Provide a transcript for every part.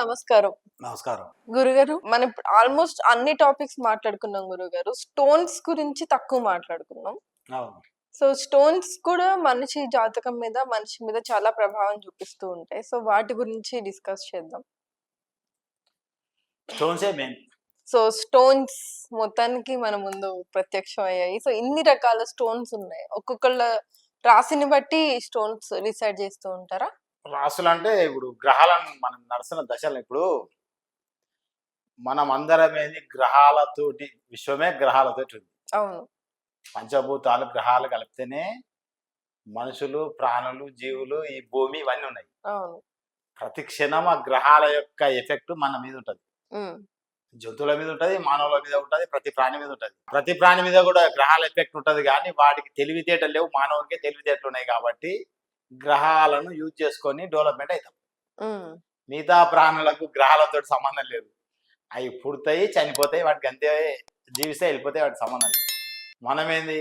నమస్కారం. నమస్కారం. గురుగారు మనం ఆల్మోస్ట్ అన్ని టాపిక్స్ మాట్లాడుకున్నాం గురుగారు. స్టోన్స్ గురించి తక్కువ మాట్లాడుకున్నాం. సో స్టోన్స్ కూడా మనిషి జాతకం మీద మనిషి మీద చాలా ప్రభావం చూపిస్తూ ఉంటాయి. సో వాటి గురించి డిస్కస్ చేద్దాం. స్టోన్సే సో స్టోన్స్ మొత్తానికి మన ముందు ప్రత్యక్షం అయ్యాయి సో ఇన్ని రకాల స్టోన్స్ ఉన్నాయి. ఒక్కొక్కళ్ళ రాశిని బట్టి స్టోన్స్ డిసైడ్ చేస్తూ ఉంటారా? రాసులు అంటే ఇప్పుడు గ్రహాలను మనం నడుస్తున్న దశలు ఇప్పుడు మనం అందరం ఏంది గ్రహాలతోటి విశ్వమే గ్రహాలతోటి ఉంది. అవును. పంచభూతాలు గ్రహాలు కలిపితేనే మనుషులు ప్రాణులు జీవులు ఈ భూమి ఇవన్నీ ఉన్నాయి. ప్రతి క్షణం ఆ గ్రహాల యొక్క ఎఫెక్ట్ మన మీద ఉంటుంది. జంతువుల మీద ఉంటుంది మానవుల మీద ఉంటుంది ప్రతి ప్రాణి మీద ఉంటుంది. ప్రతి ప్రాణి మీద కూడా గ్రహాల ఎఫెక్ట్ ఉంటుంది కానీ వాటికి తెలివితేటలు లేవు మానవునికి తెలివితేటలు ఉన్నాయి కాబట్టి గ్రహాలను యూజ్ చేసుకొని డెవలప్మెంట్ అవుతాం మిగతా ప్రాణులకు గ్రహాలతో సంబంధం లేదు. అవి పుడతాయి చనిపోతాయి వాటికి అంతే జీవిస్తే వెళ్ళిపోతాయి వాటికి సంబంధం లేదు. మనం ఏంది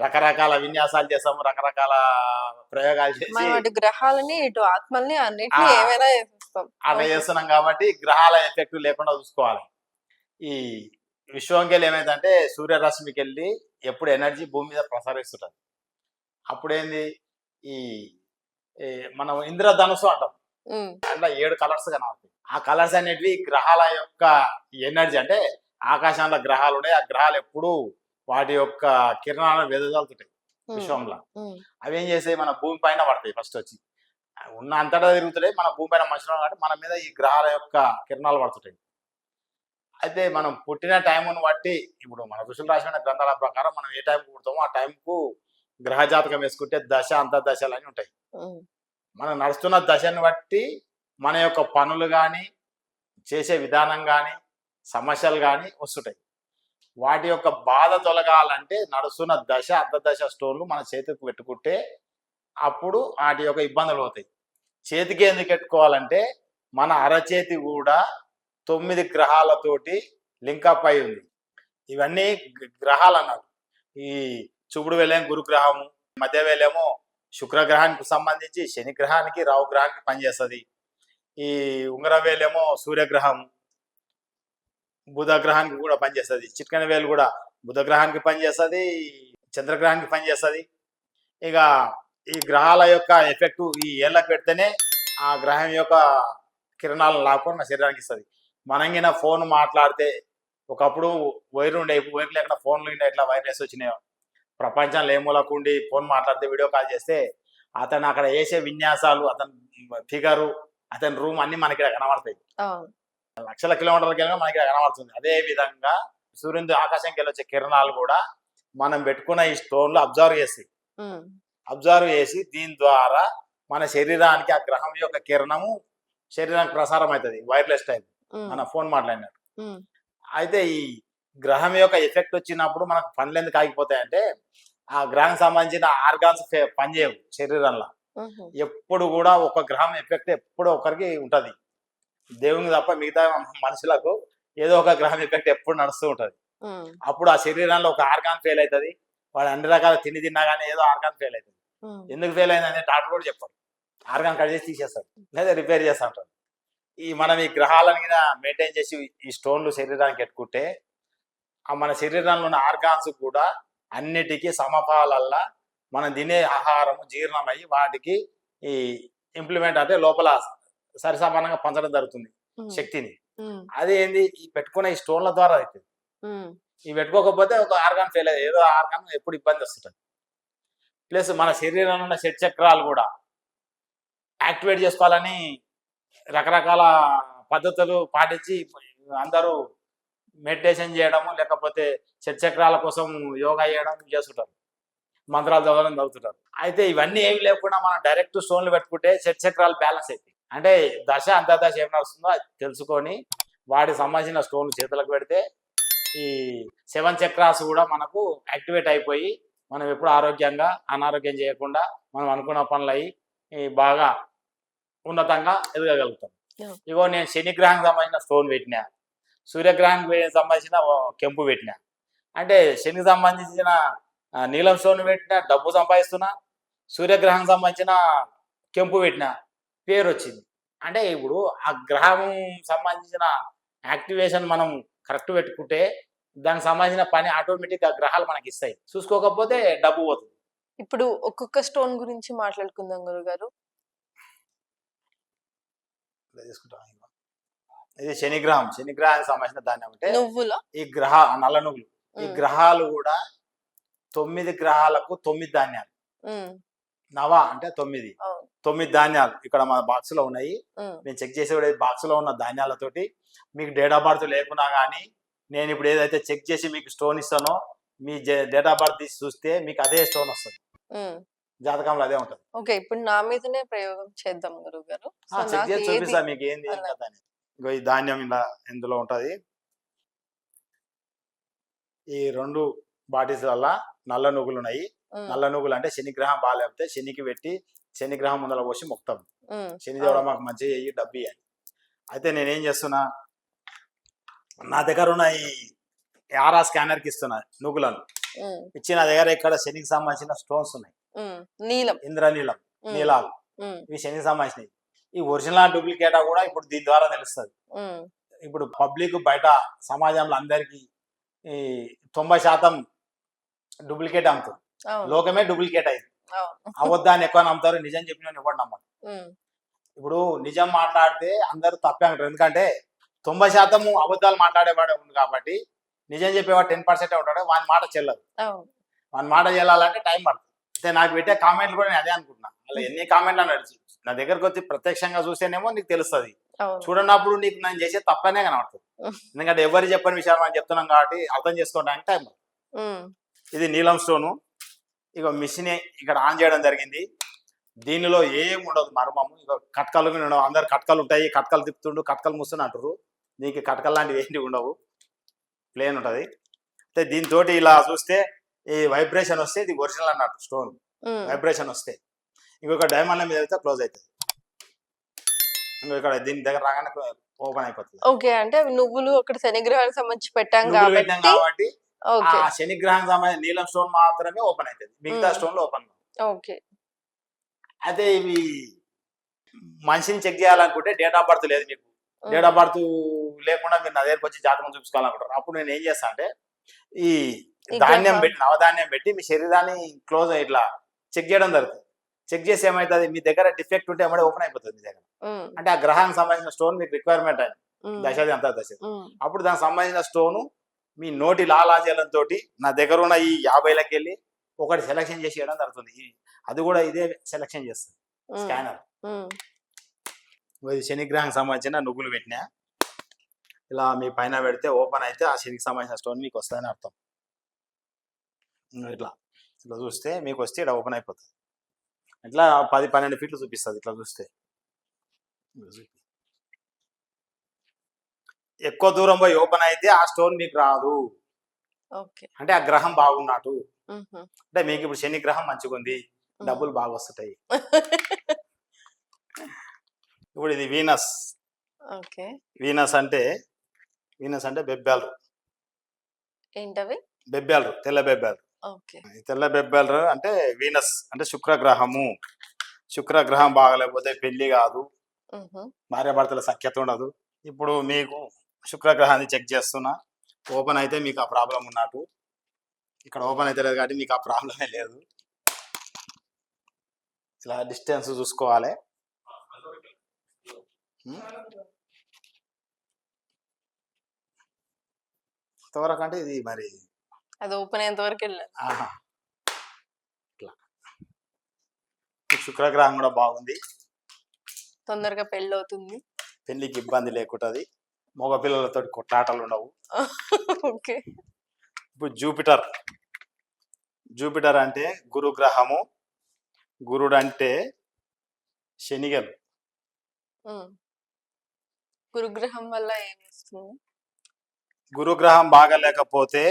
రకరకాల విన్యాసాలు చేస్తాము రకరకాల ప్రయోగాలు చేసి గ్రహాలని ఇటు ఆత్మల్ని అన్నిటిని ఆ. ఏమైనా చేస్తాం అట్లా చేస్తున్నాం కాబట్టి గ్రహాల ఎఫెక్ట్ లేకుండా చూసుకోవాలి. ఈ విశ్వంకి వెళ్ళి ఏమైందంటే సూర్యరశ్మికి వెళ్ళి ఎప్పుడు ఎనర్జీ భూమి మీద ప్రసరిస్తుంటుంది. అప్పుడేంది? ఈ మనం ఇంద్రధనుసు అంటాం. దాంట్లో ఏడు కలర్స్ కనబడతాయి. ఆ కలర్స్ అనేటివి గ్రహాల యొక్క ఎనర్జీ అంటే ఆకాశంలో గ్రహాలు ఉన్నాయి. ఆ గ్రహాలు ఎప్పుడు వాటి యొక్క కిరణాలను వెదజల్లుతుంటాయి ఉమ్, విశ్వంలో. అవి ఏం చేస్తాయి? మన భూమి పైన పడతాయి ఫస్ట్ వచ్చి. ఉన్న అంతటా తిరుగుతున్నాయి మన భూమి పైన మనుషులు కాబట్టి మన మీద ఈ గ్రహాల యొక్క కిరణాలు పడుతుంటాయి. అయితే మనం పుట్టిన టైమును బట్టి ఇప్పుడు మన ఋషులు రాసిన గ్రంథాల ప్రకారం మనం ఏ టైంకు పుడతామో ఆ టైంకు గ్రహ జాతకం వేసుకుంటే దశ అంతర్దశలు అని ఉంటాయి. మనం నడుస్తున్న దశను బట్టి మన యొక్క పనులు కానీ చేసే విధానం కానీ సమస్యలు కానీ వస్తుంటాయి. వాటి యొక్క బాధ తొలగాలంటే నడుస్తున్న దశ అర్ధదశ స్టోన్లు మన చేతికి పెట్టుకుంటే అప్పుడు వాటి యొక్క ఇబ్బందులు అవుతాయి చేతికి ఎందుకు పెట్టుకోవాలంటే మన అరచేతి కూడా తొమ్మిది గ్రహాలతోటి లింకప్ అయి ఉంది. ఇవన్నీ గ్రహాలు అన్నారు. ఈ చూపుడు వేలేం గురుగ్రహము మధ్య వేలేమో శుక్రగ్రహానికి సంబంధించి శని గ్రహానికి రావు గ్రహానికి పనిచేస్తుంది. ఈ ఉంగరవేలేమో సూర్యగ్రహం బుధగ్రహానికి కూడా పనిచేస్తుంది. చిట్కన వేలు కూడా బుధగ్రహానికి పనిచేస్తుంది చంద్రగ్రహానికి పనిచేస్తుంది. ఇక ఈ గ్రహాల యొక్క ఎఫెక్ట్ ఈ ఏళ్ళకు పెడితేనే ఆ గ్రహం యొక్క కిరణాలను లాక్కొని నా శరీరానికి ఇస్తుంది. మనంగిన ఫోన్ మాట్లాడితే ఒకప్పుడు వైర్ ఉండే వైర్ లేకుండా ఫోన్లు ఇట్లా వైర్లెస్ వచ్చినాయో. ప్రపంచంలో ఏ మూలకు ఉండి ఫోన్ మాట్లాడితే వీడియో కాల్ చేస్తే అతను అక్కడ వేసే విన్యాసాలు అతని ఫిగరు అతని రూమ్ అన్ని మనకి కనబడతాయి. లక్షల కిలోమీటర్లకి వెళ్ళినా మనకి కనబడుతుంది. అదే విధంగా సూర్యుని ఆకాశంకి వెళ్ళి వచ్చే కిరణాలు కూడా మనం పెట్టుకున్న ఈ స్టోన్లు అబ్జర్వ్ చేస్తాయి ఉమ్, అబ్జర్వ్ చేసి దీని ద్వారా మన శరీరానికి ఆ గ్రహం యొక్క కిరణము శరీరానికి ప్రసారం అవుతుంది వైర్లెస్ టైప్. మన ఫోన్ మాట్లాడినట్టు. అయితే ఈ గ్రహం యొక్క ఎఫెక్ట్ వచ్చినప్పుడు మనకు పనులు ఎందుకు ఆగిపోతాయంటే ఆ గ్రహం సంబంధించిన ఆర్గాన్స్ పనిచేయవు శరీరంలో. ఎప్పుడు కూడా ఒక గ్రహం ఎఫెక్ట్ ఎప్పుడు ఒకరికి ఉంటది. దేవునికి తప్ప మిగతా మనుషులకు ఏదో ఒక గ్రహం ఎఫెక్ట్ ఎప్పుడు నడుస్తూ ఉంటది. అప్పుడు ఆ శరీరంలో ఒక ఆర్గాన్ ఫెయిల్ అవుతుంది. వాడు అన్ని రకాల తిండి తిన్నా కానీ ఏదో ఆర్గాన్ ఫెయిల్ అవుతుంది. ఎందుకు ఫెయిల్ అయిందని డాక్టర్ కూడా చెప్పారు ఆర్గాన్ కట్ చేసి తీసేస్తారు లేదా రిపేర్ చేస్తా ఉంటారు ఈ మనం ఈ గ్రహాలను మీద మెయింటైన్ చేసి ఈ స్టోన్లు శరీరానికి పెట్టుకుంటే మన శరీరంలో ఉన్న ఆర్గాన్స్ కూడా అన్నిటికీ సమపాలల్లా మనం తినే ఆహారం జీర్ణమయ్యి వాటికి ఈ ఇంప్లిమెంట్ అంటే లోపల సరిసమానంగా పంచడం జరుగుతుంది శక్తిని. అది ఏంది? ఈ పెట్టుకునే ఈ స్టోన్ల ద్వారా అవుతుంది ఉమ్, ఇవి పెట్టుకోకపోతే ఒక ఆర్గాన్ ఫెయిల్ అయ్యేది ఏదో ఆర్గాన్ ఎప్పుడు ఇబ్బంది వస్తుంటుంది. ప్లస్ మన శరీరంలో ఉన్న షట్ చక్రాలు కూడా యాక్టివేట్ చేసుకోవాలని రకరకాల పద్ధతులు పాటించి అందరూ మెడిటేషన్ చేయడము లేకపోతే షట్ చక్రాల కోసం యోగా చేయడం చేస్తుంటారు. మంత్రాలు చదవడం చదువుతుంటారు. అయితే ఇవన్నీ ఏమి లేకుండా మనం డైరెక్ట్ స్టోన్లు పెట్టుకుంటే షట్ చక్రాలు బ్యాలెన్స్ అవుతాయి అంటే దశ అంతర్దశ ఏం నడుస్తుందో అది తెలుసుకొని వాటికి సంబంధించిన స్టోన్లు చేతులకు పెడితే ఈ సెవెన్ చక్రాస్ కూడా మనకు యాక్టివేట్ అయిపోయి మనం ఎప్పుడు ఆరోగ్యంగా అనారోగ్యం చేయకుండా మనం అనుకున్న పనులు అయ్యి ఈ బాగా ఉన్నతంగా ఎదగలుగుతాం. ఇగో నేను శని గ్రహానికి సంబంధించిన స్టోన్ పెట్టినా. సూర్యగ్రహానికి సంబంధించిన కెంపు పెట్టినా. అంటే శనికి సంబంధించిన నీలం స్టోన్ పెట్టినా డబ్బు సంపాదిస్తున్నా సూర్యగ్రహం సంబంధించిన కెంపు పెట్టినా పేరు వచ్చింది అంటే ఇప్పుడు ఆ గ్రహం సంబంధించిన యాక్టివేషన్ మనం కరెక్ట్ పెట్టుకుంటే దానికి సంబంధించిన పని ఆటోమేటిక్ ఆ గ్రహాలు మనకి ఇస్తాయి. చూసుకోకపోతే డబ్బు పోతుంది. ఇప్పుడు ఒక్కొక్క స్టోన్ గురించి మాట్లాడుకుందాం గురుగారు. తీసుకుంటాం ఇగో. ఇది శనిగ్రహం. శనిగ్రహానికి సంబంధించిన ధాన్యం అంటే నువ్వుల? ఈ గ్రహ నల్ల నువ్వులు. ఈ గ్రహాలు కూడా తొమ్మిది గ్రహాలకు తొమ్మిది ధాన్యాలు. నవ అంటే తొమ్మిది. తొమ్మిది ధాన్యాలు ఇక్కడ మన బాక్స్లో ఉన్నాయి. నేను చెక్ చేసే బాక్స్లో ఉన్న ధాన్యాలతోటి మీకు డేట్ ఆఫ్ బర్త్ లేకున్నా కానీ నేను ఇప్పుడు ఏదైతే చెక్ చేసి మీకు స్టోన్ ఇస్తానో మీ డేట్ ఆఫ్ బర్త్ తీసి చూస్తే మీకు అదే స్టోన్ వస్తుంది. జాతకంలో అదే ఉంటుంది. ఓకే ఇప్పుడు నా మీదనే ప్రయోగం చేద్దాం గురువు గారు చూపిస్తా మీకు ఏంది ఇంకో ఈ ధాన్యం ఇలా ఇందులో ఉంటది. ఈ రెండు బాటిల్స్ వల్ల నల్ల నువ్వులు ఉన్నాయి నల్ల నువ్వులు అంటే శనిగ్రహం బాగాలేకపోతే శనికి పెట్టి శనిగ్రహం ముందర పోసి మొక్తాం. శని దేవుడు అవును. మాకు మంచిగా చెయ్యి డబ్బు ఇయ్యాలి అయితే నేనేం చేస్తున్నా? నా దగ్గర ఉన్న ఈ ఆరా స్కానర్కి ఇస్తున్నా నువ్వులను. నా దగ్గర ఇక్కడ శనికి సంబంధించిన స్టోన్స్ ఉన్నాయి. నీలం. ఇంద్రనీలం నీలాలు. ఇవి శనికి సంబంధించినవి ఈ ఒరిజినల్ డూప్లికేటా కూడా ఇప్పుడు దీని ద్వారా తెలుస్తుంది. ఇప్పుడు పబ్లిక్ బయట సమాజంలో అందరికీ ఈ తొంభై శాతం డూప్లికేట్ అమ్ముతారు. లోకమే డూప్లికేట్ అయింది. అవును. అబద్ధాన్ని ఎక్కువ నమ్ముతారు నిజం చెప్పిన నమ్మరు. ఉమ్, ఇప్పుడు నిజం మాట్లాడితే అందరూ తప్పే అంటారు. ఎందుకంటే తొంభై శాతం అబద్ధాలు మాట్లాడేవాడే ఉంది కాబట్టి నిజం చెప్పేవాడు టెన్ పర్సెంట్ ఉంటాడు వాని మాట చెల్లదు. వాని మాట చెల్లాలంటే టైం పడుతుంది. అయితే నాకు పెట్టే కామెంట్లు కూడా నేను అదే అనుకుంటున్నా. అలా ఎన్ని కామెంట్లు అని నడిచి నా దగ్గరకు వచ్చి ప్రత్యక్షంగా చూస్తేనేమో నీకు తెలుస్తుంది. చూడనప్పుడు నీకు నేను చేసే తప్పనే కనబడుతుంది. ఎందుకంటే ఎవరు చెప్పని విషయాలు మనం చెప్తున్నాం కాబట్టి అర్థం చేసుకోవడానికి టైం ఇది నీలం స్టోను. ఇక మిషన్ ఇక్కడ ఆన్ చేయడం జరిగింది. దీనిలో ఏం ఉండదు మర్మము. ఇక కట్కలు ఉండవు అందరు కట్కలు ఉంటాయి. కట్కలు తిప్పుతుండు కట్కలు మూస్తుని అంటారు దీనికి కట్కలు లాంటివి ఏంటి ఉండవు. ప్లేన్ ఉంటుంది. అయితే దీంతో ఇలా చూస్తే ఈ వైబ్రేషన్ వస్తే ఇది ఒరిజినల్ అన్నట్టు స్టోన్. వైబ్రేషన్ వస్తే. ఇంకొక డైమండ్ల మీద అయితే క్లోజ్ అవుతుంది. ఇంకో ఇక్కడ దీని దగ్గర రాగానే ఓపెన్ అయిపోతుంది. ఓకే అంటే నువ్వులు అక్కడ శనిగ్రహానికి సంబంధించి పెట్టాం కాబట్టి కాబట్టి ఆ ఓకే శనిగ్రహం సంబంధించిన నీలం స్టోన్ మాత్రమే ఓపెన్ అవుతుంది. మిగతా. స్టోన్లు ఓపెన్ ఓకే. అయితే ఇవి మనిషిని చెక్ చేయాలనుకుంటే డేట్ ఆఫ్ బర్త్ లేదు మీకు. డేట్ ఆఫ్ బర్త్ లేకుండా మీరు నా దగ్గరకు వచ్చి జాతకం చూపించుకోవాలనుకుంటారు అప్పుడు నేను ఏం చేస్తా అంటే ఈ ధాన్యం. పెట్టి నవధాన్యం పెట్టి మీ శరీరాన్ని క్లోజ్ ఇట్లా చెక్ చేయడం జరుగుతుంది. చెక్ చేసి ఏమవుతుంది మీ దగ్గర డిఫెక్ట్ ఉంటే ఏమైనా ఓపెన్ అయిపోతుంది మీ దగ్గర. అంటే ఆ గ్రహానికి సంబంధించిన స్టోన్ మీకు రిక్వైర్మెంట్ ఉమ్, దశది అంతా దశ అప్పుడు దానికి సంబంధించిన స్టోను మీ నోటి లాలాజలంతో నా దగ్గర ఉన్న ఈ యాభైలకి వెళ్ళి ఒకటి సెలెక్షన్ చేసి ఇవ్వడం జరుగుతుంది. అది కూడా ఇదే సెలెక్షన్ చేస్తుంది. స్కానర్ ఉమ్, ఇది శనిగ్రహానికి సంబంధించిన నువ్వులు పెట్టినా. ఇలా మీ పైన పెడితే ఓపెన్ అయితే ఆ శనికి సంబంధించిన స్టోన్ మీకు వస్తుందని అర్థం. ఇట్లా. ఇట్లా చూస్తే మీకు వస్తే ఇక్కడ ఓపెన్ అయిపోతుంది. ఇట్లా పది పన్నెండు ఫీట్లు చూపిస్తుంది ఇట్లా చూస్తే. ఎక్కువ దూరం పోయి ఓపెన్ అయితే ఆ స్టోన్ మీకు రాదు. అంటే ఆ గ్రహం బాగున్నట్టు. అంటే మీకు ఇప్పుడు శని గ్రహం మంచిగా ఉంది డబ్బులు బాగా వస్తుంటాయి ఇప్పుడు ఇది వీనస్. వీనస్ అంటే వీనస్ అంటే బెబ్బెలరు ఏంటవి? బెబ్బెలరు తెల్ల ఈ తెల్ల బెబ్బెలరు అంటే వీనస్ అంటే శుక్రగ్రహము. శుక్రగ్రహం బాగలేకపోతే పెళ్ళి కాదు. భార్యాభర్తల సఖ్యత ఉండదు. ఇప్పుడు మీకు శుక్రగ్రహాన్ని చెక్ చేస్తున్నా ఓపెన్ అయితే మీకు ఆ ప్రాబ్లం ఉన్నట్టు. ఇక్కడ ఓపెన్ అయితే లేదు కాబట్టి మీకు ఆ ప్రాబ్లమే లేదు. ఇలా డిస్టెన్స్ చూసుకోవాలి. ఉం? ఎంతవరకు అంటే ఇది మరి అది ఓపెన్ అయ్యేంత వరకు ఇట్లా. ఈ శుక్రగ్రహం కూడా బాగుంది. తొందరగా పెళ్ళి అవుతుంది. పెళ్ళికి ఇబ్బంది లేకుంటుంది మగ పిల్లలతో కొట్లాటలు ఉండవు. ఓకే. ఇప్పుడు జూపిటర్. జూపిటర్ అంటే గురుగ్రహము గురుడు అంటే శనిగలు. గురుగ్రహం వల్ల ఏం వస్తుంది? గురుగ్రహం బాగలేకపోతే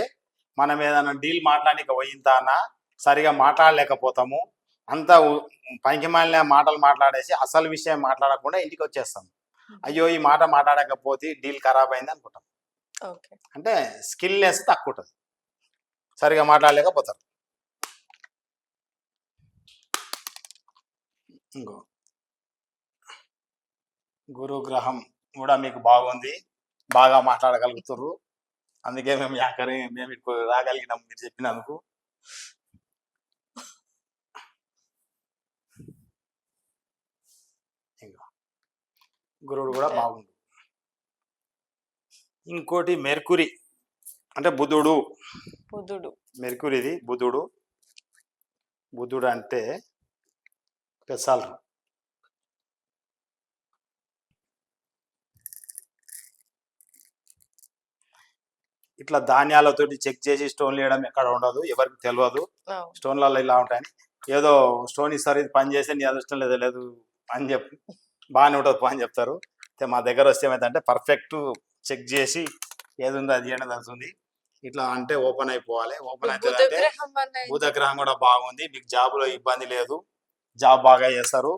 మనం ఏదైనా డీల్ మాట్లాడడానికి పోయింతానా సరిగా మాట్లాడలేకపోతాము. అంత పనికి మాలిన మాటలు మాట్లాడేసి అసలు విషయం మాట్లాడకుండా ఇంటికి వచ్చేస్తాం. అయ్యో ఈ మాట మాట్లాడకపోతే డీల్ ఖరాబ్ అయింది అనుకుంటాం. అంటే స్కిల్నెస్ తక్కువ ఉంటుంది సరిగా మాట్లాడలేకపోతారు. ఇంకో. గురు గ్రహం కూడా మీకు బాగుంది. బాగా మాట్లాడగలుగుతారు అందుకే మేము యాకరి మేము ఇక్కడ రాగలిగినాం మీరు చెప్పినందుకు. ఇంకా. గురువుడు కూడా బాగుంది ఇంకోటి మెర్కురి. అంటే బుధుడు. బుధుడు. మెర్కురిది బుధుడు. బుధుడు అంటే పెసాలు ఇట్లా ధాన్యాలతోటి చెక్ చేసి స్టోన్ వేయడం ఎక్కడ ఉండదు ఎవరికి తెలియదు. స్టోన్లలో ఇలా ఉంటాయని ఏదో స్టోన్ ఇస్తారు ఇది పని చేస్తే నీ అదృష్టం లేదు లేదు అని చెప్పి బాగానే ఉంటుంది పని చెప్తారు. అయితే మా దగ్గర వస్తే ఏమైందంటే పర్ఫెక్ట్ చెక్ చేసి ఏది ఉందో అది అనేది తెలుస్తుంది ఇట్లా అంటే ఓపెన్ అయిపోవాలి. ఓపెన్ బుధ అవుతుంది గ్రహం అనేది బుధ గ్రహం కూడా బాగుంది. మీకు జాబులో ఇబ్బంది లేదు. జాబ్ బాగా చేస్తారు.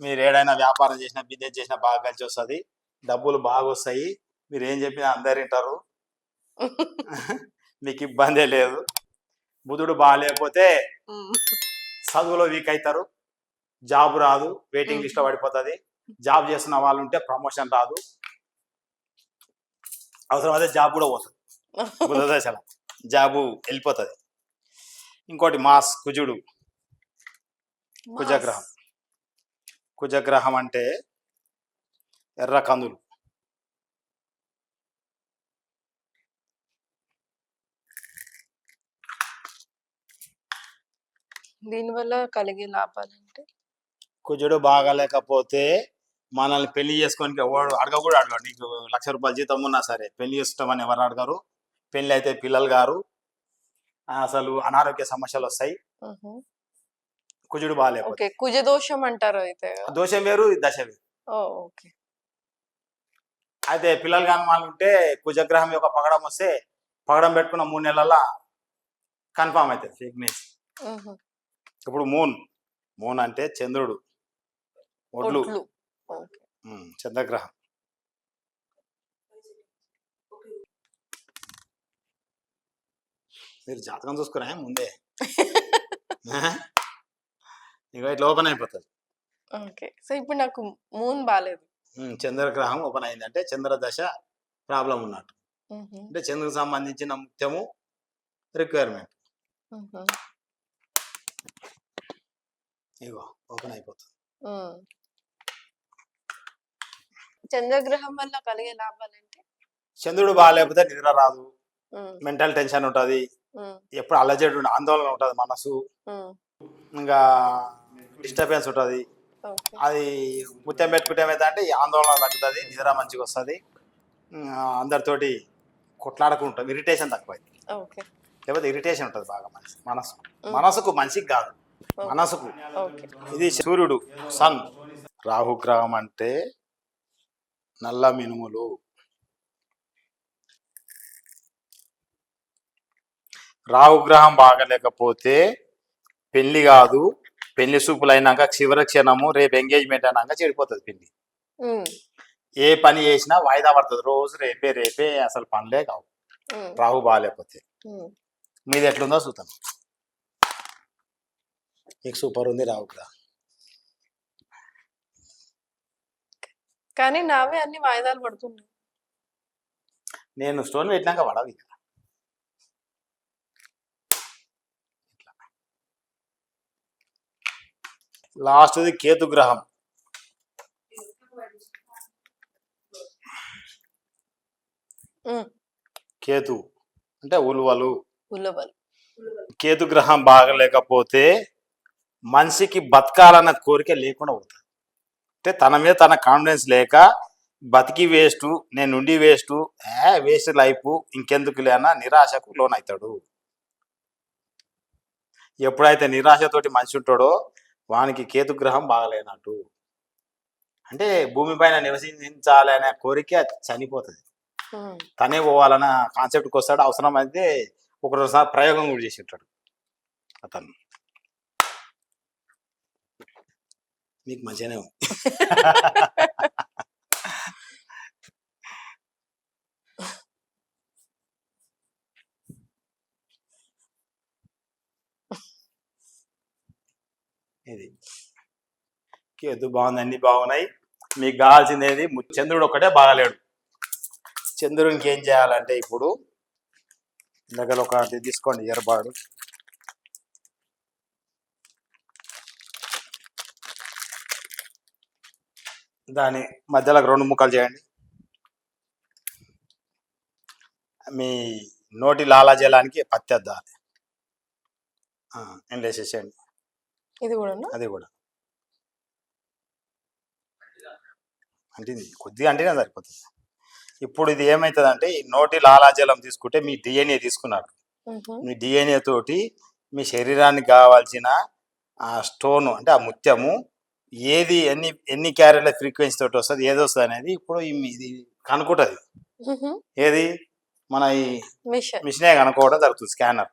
మీరు ఏడైనా వ్యాపారం చేసినా బిజినెస్ చేసినా బాగా కలిసి వస్తుంది. డబ్బులు బాగా వస్తాయి. మీరు ఏం చెప్పినా అందరు వింటారు. మీకు ఇబ్బందే లేదు. బుధుడు బాగాలేకపోతే. చదువులో వీక్ అవుతారు. జాబ్ రాదు. వెయిటింగ్ లిస్ట్లో పడిపోతుంది. జాబ్ చేస్తున్న వాళ్ళు ఉంటే ప్రమోషన్ రాదు. అవసరమైతే జాబ్ కూడా పోతుంది. బుధ దశలో జాబు వెళ్ళిపోతుంది. ఇంకోటి మాస్ కుజుడు. కుజగ్రహం. కుజగ్రహం అంటే ఎర్ర కందులు. దీనివల్ల కలిగే లాభాలు అంటే కుజుడు బాగాలేకపోతే మనల్ని పెళ్ళి చేసుకొని ఎవడు అడగ కూడా అడగడు. నీకు లక్ష రూపాయల జీతం ఉన్నా సరే పెళ్ళి చేసుకోమని ఎవరు అడగరు. పెళ్ళి అయితే పిల్లలు గారు. అసలు అనారోగ్య సమస్యలు వస్తాయి. కుజుడు బాగాలేకపోతే. ఓకే. కుజ దోషం అంటారు అయితే. దోషం వేరు దశ వేరు. ఓకే. అయితే పిల్లలు కాని వాళ్ళు ఉంటే కుజగ్రహం యొక్క పగడం వస్తే పగడం పెట్టుకున్న మూడు నెలల కన్ఫామ్ అవుతుంది ఫిగ్నెస్. ఇప్పుడు మూన్ మూన్ అంటే చంద్రుడు. ఒడ్లు. చంద్రగ్రహం. మీరు జాతకం చూసుకురా ముందే? ఇక ఇట్లా ఓపెన్ అయిపోతుంది. ఓకే. సో ఇప్పుడు నాకు మూన్ బాగాలేదు చంద్రగ్రహం ఓపెన్ అయిందంటే చంద్ర దశ ప్రాబ్లం ఉన్నట్టు. అంటే చంద్రుకు సంబంధించిన ముఖ్యము రిక్వైర్మెంట్. ఇగో ఓపెన్ అయిపోతుంది. చంద్రగ్రహం వల్ల కలిగే లాభాలు అంటే చంద్రుడు బాగాలేకపోతే నిద్ర రాదు. మెంటల్ టెన్షన్ ఉంటుంది. ఎప్పుడు అల్లజడి ఉండి ఆందోళన ఉంటుంది మనసు. ఇంకా డిస్టర్బెన్స్ ఉంటుంది. అది ముత్యం పెట్టుకుంటే ఏమైతే ఈ ఆందోళన తగ్గుతుంది నిద్ర మంచిగా వస్తుంది. అందరితోటి కొట్లాడుకుంటాం. ఇరిటేషన్ తక్కువ లేకపోతే ఇరిటేషన్ ఉంటుంది బాగా మనసు. మనసు. మనసుకు మనిషికి కాదు. మనసుకు. ఇది సూర్యుడు సన్. రాహుగ్రహం అంటే నల్ల మినుములు. రాహుగ్రహం బాగలేకపోతే పెళ్ళి కాదు. పెళ్ళి సూపులు అయినాక చివరి క్షణము రేపు ఎంగేజ్మెంట్ అయినాక చెడిపోతుంది పెళ్ళి. ఏ పని చేసినా వాయిదా పడుతుంది. రోజు రేపే రేపే అసలు పనులే కావు. రాహు బాగాలేకపోతే. మీది ఎట్లుందో చూద్దాం. మీకు సూపర్ ఉంది రాహుగ్రహం కానీ నావే అన్ని వాయిదాలు పడుతున్నాయి. నేను స్టోన్ పెట్టినాక పడవి. లాస్ట్ది కేతు గ్రహం. కేతు. అంటే ఉలువలు. ఉలవలు. కేతు గ్రహం బాగలేకపోతే మనిషికి బతకాలన్న కోరిక లేకుండా అవుతుంది అంటే తన మీద తన కాన్ఫిడెన్స్ లేక బతికి వేస్ట్ నేను ఉండి వేస్ట్ ఏ వేస్ట్ లైఫ్ ఇంకెందుకు లేనా నిరాశకు లోన్ అవుతాడు ఎప్పుడైతే నిరాశతోటి మనిషి ఉంటాడో వానికి కేతు గ్రహం బాగలేనట్టు. అంటే భూమిపైన నివసించాలి అనే కోరిక చనిపోతుంది. తనే పోవాలన్న కాన్సెప్ట్కి వస్తాడు. అవసరం అయితే ఒకరోసారి ప్రయోగం కూడా చేసి ఉంటాడు అతను. మీకు మంచిగానే ఉంది. ఇది. కేతు బాగుంది అన్ని బాగున్నాయి. మీకు కావాల్సింది ఏది చంద్రుడు ఒక్కటే బాగాలేడు చంద్రునికి ఏం చేయాలంటే ఇప్పుడు దగ్గర ఒక తీసుకోండి ఎరబాడు దాని మధ్యలో రెండు ముక్కలు చేయండి. మీ నోటి లాలాజలానికి పత్తి అద్దాలి. ఎండ్ వేసేసేయండి. ఇది కూడా అది కూడా. అంటింది కొద్దిగా అంటేనే సరిపోతుంది. ఇప్పుడు ఇది ఏమవుతుందంటే ఈ నోటి లాలాజలం తీసుకుంటే మీ డిఎన్ఏ తీసుకున్నారు మీ డిఎన్ఏ తోటి మీ శరీరానికి కావాల్సిన ఆ స్టోన్ అంటే ఆ ముత్యము ఏది ఎన్ని ఎన్ని క్యారెట్ల ఫ్రీక్వెన్సీ తోటి వస్తుంది ఏది వస్తుంది అనేది ఇప్పుడు ఇది కనుక్కుంటుంది. ఏది? మన ఈ మిషన్. మిషనే కనుక్కోవడం జరుగుతుంది స్కానర్.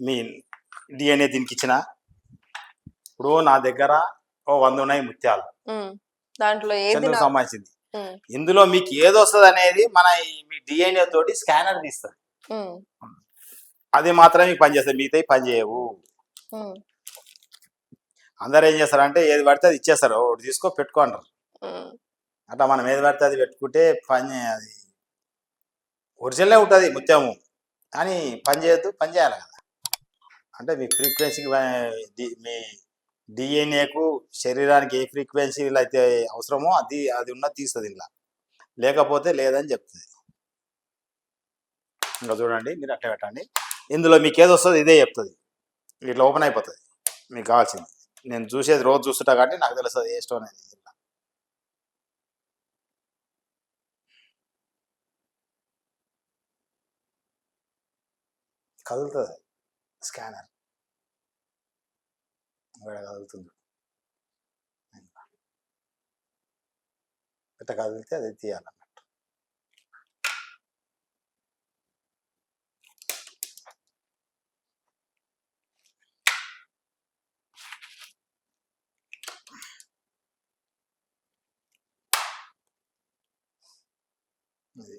మీ డిఎన్ఏ దీనికి ఇచ్చిన. ఇప్పుడు నా దగ్గర ఓ వంద ఉన్నాయి ముత్యాలు. దాంట్లో చంద్రుకు సంబంధించింది. ఇందులో మీకు ఏది వస్తుంది అనేది మన మీ డిఎన్ఏ తోటి స్కానర్ తీస్తుంది. అది మాత్రమే మీకు పనిచేస్తుంది మిగతాయి పని చేయవు ఉమ్, అందరు ఏం చేస్తారంటే ఏది పడితే అది ఇచ్చేస్తారు. ఒకటి తీసుకో పెట్టుకో అంటారు. అట్లా మనం ఏది పడితే అది పెట్టుకుంటే పని అది ఒరిజినలే ఉంటుంది ముత్యము. కానీ పని చేయొద్దు పని చేయాలి కదా. అంటే మీ ఫ్రీక్వెన్సీకి మీ డిఎన్ఏకు శరీరానికి ఏ ఫ్రీక్వెన్సీలు అయితే అవసరమో అది అది ఉన్నది తీస్తుంది ఇలా. లేకపోతే లేదని చెప్తుంది. ఇంకా చూడండి మీరు అట్లా పెట్టండి. ఇందులో మీకు ఏది వస్తుంది ఇదే చెప్తుంది. ఇట్లా ఓపెన్ అయిపోతుంది. మీకు కావాల్సింది. నేను చూసేది రోజు చూస్తుంటా కాబట్టి నాకు తెలుస్తుంది ఏ స్టోన్ అనేది. కదులుతుంది స్కానర్. ఇక్కడ కదులుతుంది. ఇట్లా కదిలితే అది తీయాలన్నట్టు అది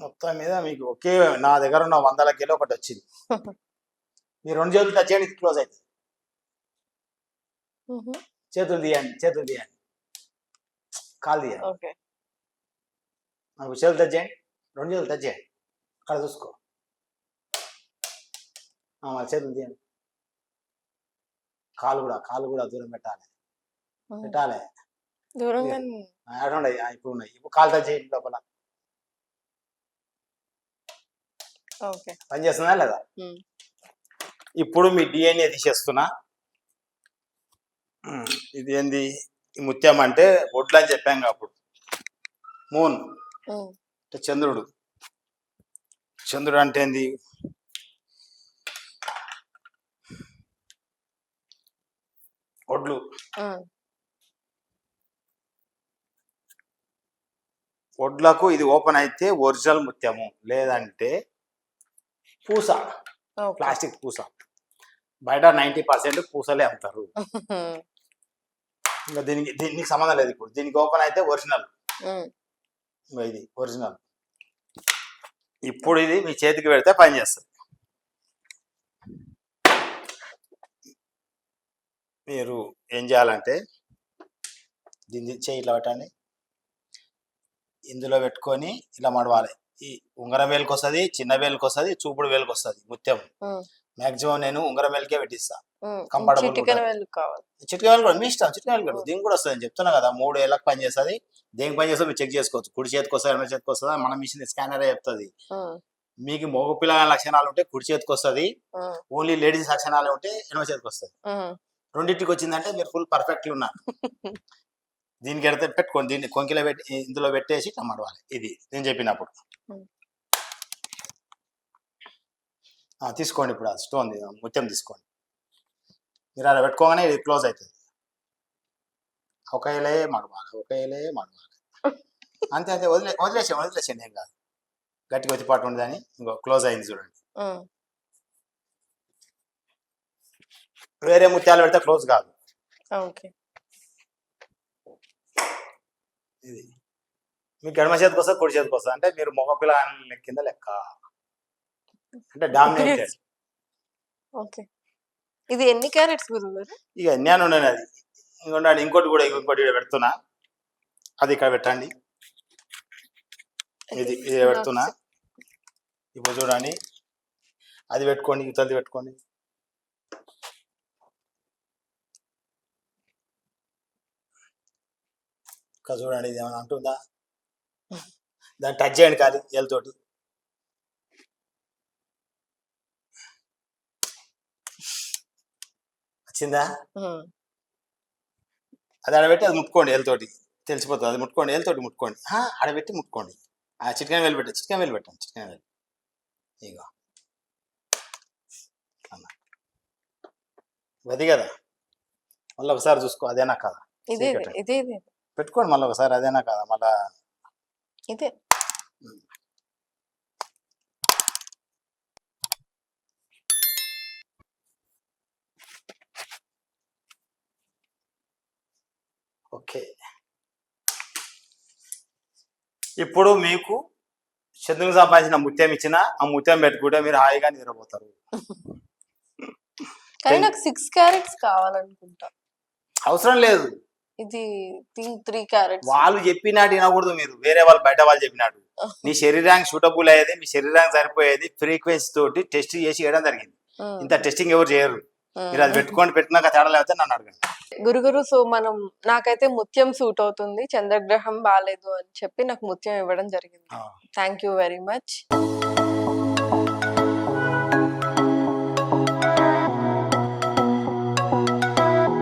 మొత్తం మీద మీకు ఒకే నా దగ్గర ఉన్న వందల కిలో ఒకటి వచ్చింది. మీరు రెండు చేతులు టచ్ చేయండి క్లోజ్ అవుతుంది. చేతులు తీయండి చేతులు తీయండి. కాలు తీయండి. నాకు చేతులు టచ్ చేయండి రెండు చేతులు టచ్ చేయండి. అక్కడ చూసుకో. మరి చేతులు తీయండి. కాలు కూడా కాలు కూడా దూరం పెట్టాలి. పెట్టాలి. దూరంగా ఇప్పుడు ఉన్నాయి. ఇప్పుడు కాలు టచ్ చేయండి లోపల. ఓకే. పని చేస్తుందా లేదా? ఇప్పుడు మీ డిఎన్ఏ తీసేస్తున్నా. ఇది ఏంది? ముత్యం అంటే ఒడ్లు అని చెప్పాం అప్పుడు. మూన్. అంటే చంద్రుడు. చంద్రుడు అంటే ఏంది? ఒడ్లు. ఒడ్లకు ఇది ఓపెన్ అయితే ఒరిజినల్ ముత్యము. లేదంటే పూస. ప్లాస్టిక్ పూస. బయట నైంటీ పర్సెంట్ పూసలే అమ్ముతారు. ఇంకా దీనికి దీనికి సంబంధం లేదు ఇప్పుడు. దీనికి ఓపెన్ అయితే ఒరిజినల్. ఇది ఒరిజినల్. ఇప్పుడు ఇది మీ చేతికి పెడితే పని చేస్తుంది. మీరు ఏం చేయాలంటే దీన్ని చేయి ఇట్లా పెట్టండి. ఇందులో పెట్టుకొని ఇలా మడవాలి. ఈ ఉంగరం వేలుకి వస్తుంది చిన్న వేలుకి వస్తుంది చూపుడు వేలుకి వస్తుంది ముత్యం మాక్సిమం నేను ఉంగరం వేలుకే పెట్టిస్తా. ఉంటుంది. వేలు కావాలి. చిటిక వేలు కూడా మీ ఇష్టం చిటిక వేలు కూడా దీనికి కూడా వస్తుంది నేను చెప్తున్నా కదా మూడు ఏళ్ళకి పని చేస్తుంది. దేనికి పని చేస్తుందో మీరు చెక్ చేసుకోవచ్చు. కుడి చేతికి వస్తుంది ఎడమ చేతికి వస్తుందా? మన మిషన్ స్కానరే చెప్తుంది. మీకు మగ పిల్లల లక్షణాలు ఉంటే కుడి చేతికి వస్తుంది. ఓన్లీ లేడీస్ లక్షణాలు ఉంటే ఎడమ చేతికి వస్తుంది. రెండింటికి వచ్చిందంటే మీరు ఫుల్ పర్ఫెక్ట్లు ఉన్నారు. దీనికి ఎడితే పెట్టుకోండి దీన్ని కొంకిలో పెట్టి ఇందులో పెట్టేసి ఇట్లా మడవాలి. ఇది నేను చెప్పినప్పుడు. తీసుకోండి ఇప్పుడు ఆ స్టోన్ ముత్యం తీసుకోండి. మీరు అలా పెట్టుకోగానే ఇది క్లోజ్ అవుతుంది ఒక ఇలే మడవాలి ఒక ఇలే మడవాలి. అంతే అంతే వదిలే వదిలేసాం వదిలేసాను ఏం కాదు. గట్టిగా వచ్చి పాటు ఉండదని ఇంకో క్లోజ్ అయింది చూడండి. వేరే ముత్యాలు పెడితే క్లోజ్ కాదు. ఓకే. ఇది. మీకు ఎడమ చేతికి వస్తుంది కుడి చేతికి వస్తుంది అంటే మీరు మగ పిల్ల కింద లెక్క. అంటే డామినేటెడ్ ఓకే. ఇది ఎన్ని క్యారెట్స్ ఇక నేను ఉన్నాను అది. ఇంకోటి ఇంకోటి కూడా ఇంకోటి పెడుతున్నా. అది ఇక్కడ పెట్టండి. ఇది ఇది పెడుతున్నా. ఇప్పుడు చూడండి. అది పెట్టుకోండి ఇతలది పెట్టుకోండి. చూడండి ఇది ఏమైనా అంటుందా? దాన్ని టచ్ చేయండి కాదు ఏళ్ళతోటి వచ్చిందా. అది ఆడబెట్టి అది ముట్టుకోండి ఏళ్ళతోటి తెలిసిపోతుంది. అది ముట్టుకోండి ఏళ్ళతోటి ముట్టుకోండి. ఆడబెట్టి ముట్టుకోండి. ఆ చికెన్ వేలు పెట్టండి చికెన్ వేలు పెట్టండి చికెన్ వేలు. ఇగో. అన్న అది కదా? మళ్ళీ ఒకసారి చూసుకో అదేనా కాదా. ఇదే ఇదే పెట్టుకోండి మళ్ళీ ఒకసారి అదేనా కాదా మళ్ళా? ఇదే. ఓకే. ఇప్పుడు మీకు చంద్రునికి సంపాదించిన ముత్యం ఇచ్చిన ఆ ముత్యం పెట్టుకుంటే మీరు హాయిగా నిద్రపోతారు. కానీ నాకు సిక్స్ క్యారెట్స్ కావాలనుకుంటా. అవసరం లేదు. ఇది త్రీ క్యారెట్స్. వాళ్ళు చెప్పినట్టు వినకూడదు మీరు. వేరే వాళ్ళు బయట వాళ్ళు చెప్పినట్టు నీ శరీరానికి సూటబుల్ అయ్యేది మీ శరీరానికి సరిపోయేది ఫ్రీక్వెన్సీ తోటి టెస్ట్ చేసి వేయడం జరిగింది. ఇంత టెస్టింగ్ ఎవరు చేయరు. మీరు అది పెట్టుకొని పెట్టినాక తేడా లేకపోతే నన్ను అడగండి. గురుగురు సో మనం నాకైతే ముత్యం సూట్ అవుతుంది. చంద్రగ్రహం బాగాలేదు అని చెప్పి నాకు ముత్యం ఇవ్వడం జరిగింది. Thank you very much